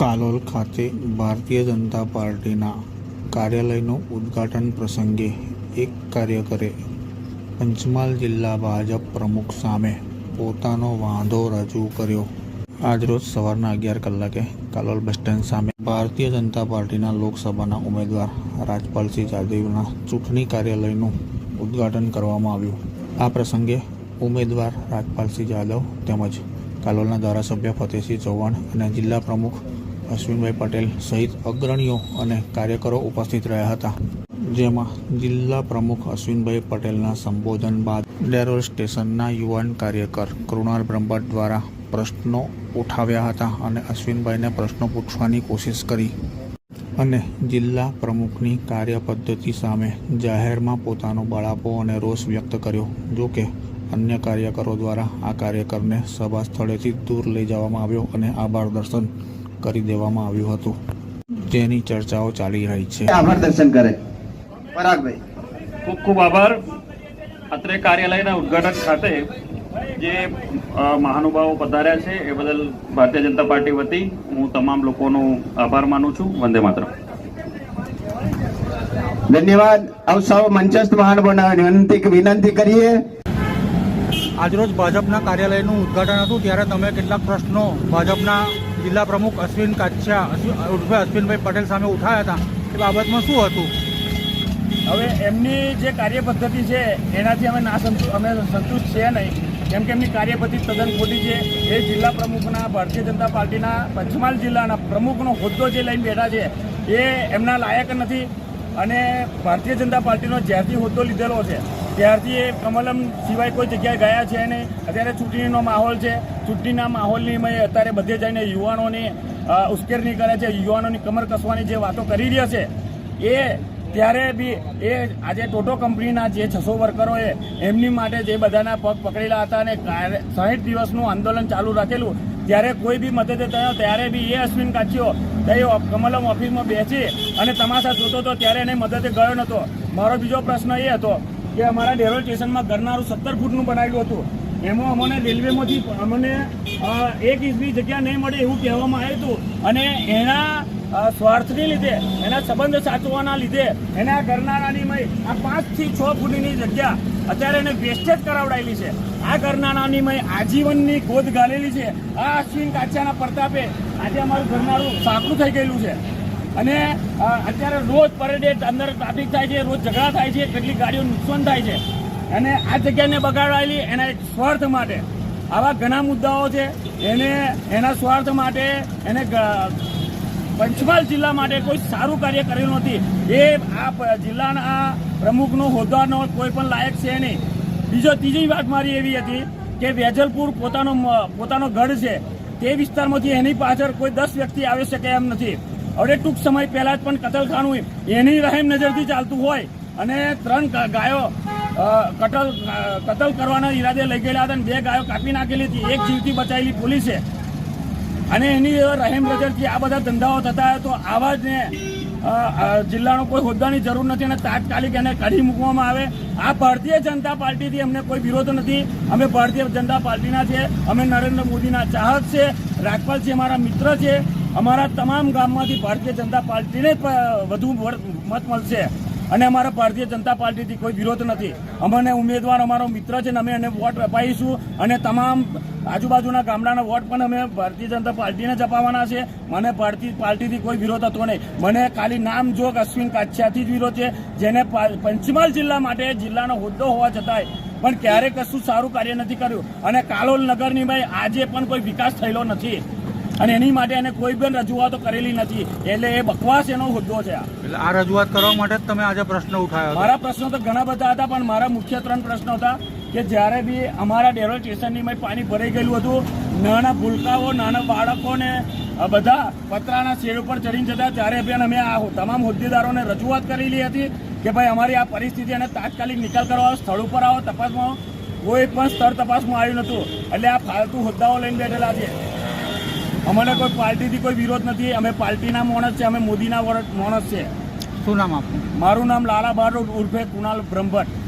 કાલોલ ખાતે ભારતીય જનતા પાર્ટીના કાર્યાલયનું ઉદ્ઘાટન પ્રસંગે એક કાર્યકરે પંચમહાલ જિલ્લા ભાજપ પ્રમુખ સામે પોતાનો વાંધો રજૂ કર્યો. આજરોજ સવારના અગિયાર કલાકે કાલોલ બસ સ્ટેન્ડ સામે ભારતીય જનતા પાર્ટીના લોકસભાના ઉમેદવાર રાજપાલસિંહ જાદવના ચૂંટણી કાર્યાલયનું ઉદ્ઘાટન કરવામાં આવ્યું. આ પ્રસંગે ઉમેદવાર રાજપાલસિંહ જાદવ તેમજ કાલોલના ધારાસભ્ય ફતેહસિંહ ચૌહાણ અને જિલ્લા પ્રમુખ અશ્વિનભાઈ પટેલ સહિત અગ્રણીઓ અને કાર્યકરો ઉપસ્થિત રહ્યા હતા. જેમાં જિલ્લા પ્રમુખ અશ્વિનભાઈ પટેલના સંબોધન બાદ ડેરોલ સ્ટેશનના યુવાન કાર્યકર કૃણાલ બ્રહ્મભટ્ટ દ્વારા પ્રશ્નો ઉઠાવ્યા હતા અને અશ્વિનભાઈને પ્રશ્નો પૂછવાની કોશિશ કરી. અને જિલ્લા પ્રમુખની કાર્યપદ્ધતિ સામે જાહેરમાં પોતાનો બળાપો અને રોષ વ્યક્ત કર્યો જો કે અન્ય કાર્યકરો દ્વારા આ કાર્યકરને સભા સ્થળેથી દૂર લઈ જવામાં આવ્યો અને આભાર દર્શન કરી દેવામાં આવ્યું હતું. તેની ચર્ચાઓ ચાલી રહી છે. આભાર દર્શન કરે. પરાગભાઈ. ખૂબ ખૂબ આભાર. અત્રે કાર્યાલયના ઉદઘાટન ખાતે જે મહાનુભાવો પધાર્યા છે એ બદલ ભારતીય જનતા પાર્ટી વતી હું તમામ લોકોનો આભાર માનું છું. વંદે માત્ર ધન્યવાદ. આપ સૌ મંચસ્થ મહાનુભાવોને વિનંતી વિનંતી કરીએ. આજરોજ ભાજપના કાર્યાલયનું ઉદ્ઘાટન હતું, ત્યારે તમે કેટલાક પ્રશ્નો ભાજપના જિલ્લા પ્રમુખ અશ્વિન કાછિયા ઉર્ફે અશ્વિનભાઈ પટેલ સામે ઉઠાયા હતા. એ બાબતમાં શું હતું? હવે એમની જે કાર્યપદ્ધતિ છે, એનાથી અમે ના અમે સંતુષ્ટ છીએ નહીં. કેમ કે એમની કાર્યપદ્ધતિ તદ્દન ખોટી છે. એ જિલ્લા પ્રમુખના, ભારતીય જનતા પાર્ટીના, પંચમહાલ જિલ્લાના પ્રમુખનો હોદ્દો જે લઈને બેઠા છે, એ એમના લાયક નથી. અને ભારતીય જનતા પાર્ટીનો જ્યારથી હોદ્દો લીધેલો છે ત્યારથી એ કમલમ સિવાય કોઈ જગ્યાએ ગયા છે નહીં. અત્યારે ચૂંટણીનો માહોલ છે. ચૂંટણીના માહોલની મેં અત્યારે બધે જઈને યુવાનોની ઉશ્કેરણી કરે છે. યુવાનોની કમર કસવાની જે વાતો કરી રહ્યા છે, એ ત્યારે બી એ આજે ટોટો કંપનીના જે છસો વર્કરોએ એમની માટે જે બધાના પગ પકડેલા હતા અને સાહીઠ દિવસનું આંદોલન ચાલુ રાખેલું. ત્યારે કોઈ બી મદદ થયો, ત્યારે બી એ અશ્વિન કાચ્યો તે કમલમ ઓફિસમાં બેસી અને તમાશા જોતો હતો, ત્યારે એને મદદે ગયો નહોતો. મારો બીજો પ્રશ્ન એ હતો કે અમારા ડેરોલ સ્ટેશનમાં ગરનારું સત્તર ફૂટનું બનાવેલું હતું, એમાં અમને રેલવેમાંથી અમને એક ઇંચની જગ્યા નહીં મળે એવું કહેવામાં આવ્યું હતું. અને એના સ્વાર્થની લીધે, એના સંબંધ સાચવવાના લીધે, એના ઘરનાળાની મય આ પાંચથી છ ફૂટની જગ્યા અત્યારે એને વેસ્ટેજ કરાવડાયેલી છે. આ ગરનાળાની મય આજીવનની ગોદ ગાલેલી છે. આ અશ્વિન કાચાના પ્રતાપે આજે અમારું ઘરનાળું સાંકડું થઈ ગયેલું છે. અને અત્યારે રોજ પર અંદર ટ્રાફિક થાય છે, રોજ ઝઘડા થાય છે, કેટલીક ગાડીઓ નુકસાન થાય છે. અને આ જગ્યાને બગાડાયેલી એના સ્વાર્થ માટે. આવા ઘણા મુદ્દાઓ છે, એને, એના સ્વાર્થ માટે, એને પંચમહાલ જિલ્લા માટે કોઈ સારું કાર્ય કરેલું નથી. એ આ જિલ્લાના પ્રમુખનો હોદ્દાનો કોઈ પણ લાયક છે નહીં. બીજો, ત્રીજી વાત મારી એવી હતી કે વેજલપુર પોતાનો પોતાનો ગઢ છે. તે વિસ્તારમાંથી એની પાછળ કોઈ દસ વ્યક્તિ આવી શકે એમ નથી. હવે ટૂંક સમય પહેલા જ પણ કતલખાનું એની રહેમ નજરથી ચાલતું હોય. અને ત્રણ ગાયો કટલ કતલ કરવાના ઈરાદે લઈ ગયેલા હતા અને બે ગાયો કાપી નાખેલી હતી. એક જીવતી બચાવેલી પોલીસે. અને એની રહેમ નજરથી આ બધા ધંધાઓ થતા તો આવા જ જિલ્લાનો કોઈ હોદ્દાની જરૂર નથી અને તાત્કાલિક એને કાઢી મૂકવામાં આવે. આ ભારતીય જનતા પાર્ટીથી અમને કોઈ વિરોધ નથી. અમે ભારતીય જનતા પાર્ટીના છે અમે નરેન્દ્ર મોદીના ચાહક છે રાજપાલસિંહ અમારા મિત્ર છે. અમારા તમામ ગામમાંથી ભારતીય જનતા પાર્ટીને વધુ મત મળશે. અને અમારા ભારતીય જનતા પાર્ટીથી કોઈ વિરોધ નથી. અમને ઉમેદવાર, અમારો મિત્ર છે ને અમે એને વોટ અપાવીશું. અને તમામ આજુબાજુના ગામડાના વોટ પણ અમે ભારતીય જનતા પાર્ટીને જ અપાવવાના છે. મને ભારતીય પાર્ટીથી કોઈ વિરોધ હતો નહીં. મને ખાલી નામ જોગ અશ્વિન કાછિયાથી જ વિરોધ છે, જેને પંચમહાલ જિલ્લા માટે જિલ્લાનો હોદ્દો હોવા છતાંય પણ ક્યારેય કશું સારું કાર્ય નથી કર્યું. અને કાલોલ નગરની ભાઈ આજે પણ કોઈ વિકાસ થયેલો નથી. અને એની માટે એને કોઈ પણ રજૂઆતો કરેલી નથી. એટલે એ બકવાસ એનો હોદ્દો છે એટલે આ રજૂઆત કરવા માટે તમે આજે પ્રશ્ન ઉઠાવ્યો મારા પ્રશ્નો તો ઘણા બધા હતા પણ મારા મુખ્ય ત્રણ પ્રશ્નો હતા કે જ્યારે બી અમારા ડેરોલ સ્ટેશનની મેં પાણી ભરાઈ ગયેલું હતું નાના ભૂલકાઓ નાના બાળકોને બધા પતરાના શેડ ઉપર ચડીને જતા ત્યારે બેન અમે આ તમામ હોદ્દેદારોને રજૂઆત કરેલી હતી કે ભાઈ અમારી આ પરિસ્થિતિ અને તાત્કાલિક નિકાલ કરવા સ્થળ ઉપર આવો તપાસમાં કોઈ પણ સ્તર તપાસમાં આવ્યું નહોતું. એટલે આ ફાલતુ હોદ્દાઓ લઈને બેઠેલા છે અમને કોઈ પાર્ટીથી કોઈ વિરોધ નથી. અમે પાર્ટીના માણસ છે અમે મોદીના માણસ છે. શું નામ આપનું? મારું નામ લાલા બારોટ ઉર્ફે કુણાલ બ્રહ્મભટ્ટ.